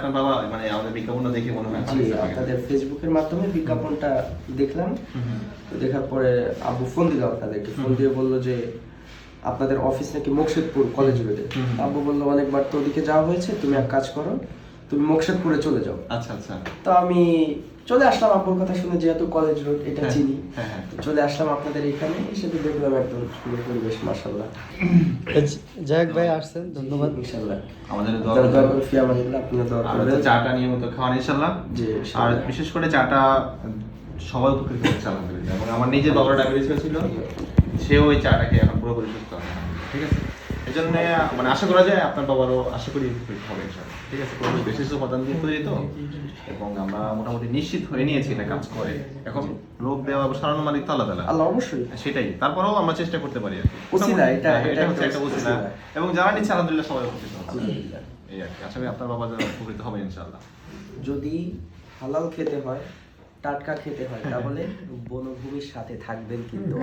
আপনার বাবা মানে আমাদের বিজ্ঞাপনটা দেখে মনে হয় জি আপনাদের ফেসবুকের মাধ্যমে বিজ্ঞাপনটা দেখলাম। তো দেখার পরে আব্বু ফোন দিল আপনাদেরকে। ফোন দিয়ে বলল যে আপনাদের অফিস নাকি মোকশেদপুর কলেজ রোডে। আব্বু বলল অনেকবার তো ওদিকে যাওয়া হয়েছে তুমি এক কাজ করো তুমি মোকশেদপুরে চলে যাও। আচ্ছা আচ্ছা। তো আমি চলে আসলাম আব্বুর কথা শুনে যেহেতু কলেজ রোড এটা হ্যাঁ, চিনি। হ্যাঁ, হ্যাঁ। তো চলে আসলাম আপনাদের এখানে এসে তো দেখলাম একদম সুন্দর পরিবেশ মাসাল্লাহ জায়ক ভাই আসছেন ধন্যবাদ। ইনশাল্লাহ আমাদের আপনারা। করুন, ফিয়া মানিল্লাহ, আপনারা। হচ্ছে চাটা নিয়মিত খাওয়ান ইনশাল্লাহ জি, আর বিশেষ করে চাটা সবাই উপকৃত হচ্ছে আলহামদুলিল্লাহ। এবং আমার নিজের বাবার ডায়াবেটিস ছিল। সেও ওই চাটাকে এখন পুরোপুরি সুস্থ ঠিক আছে? এই জন্য মানে আশা করা যায় আপনার বাবারও আশা করি উপকৃত হবে ইনশাল্লাহ ঠিক আছে কোনো বিশেষ উপাদান দিয়ে তৈরি তো এবং আমরা মোটামুটি নিশ্চিত হয়ে নিয়েছি এটা কাজ করে। এখন রোগ দেওয়া সারানো মালিক তো আলাদা আল্লাহ অবশ্যই। সেটাই। তারপরেও আমরা চেষ্টা করতে পারি আর কি। এটা- হ্যাঁ, এটা হচ্ছে একটা। এবং যারা নিচ্ছে আলহামদুলিল্লাহ সবাই উপকৃত হচ্ছে আলহামদুলিল্লাহ। এই আর কি। আশা করি আপনার বাবা যেন উপকৃত হবে ইনশাআল্লাহ। যদি হালাল খেতে হয় টাটকা খেতে হয় তাহলে বনভূমির সাথে থাকবেন কিন্তু।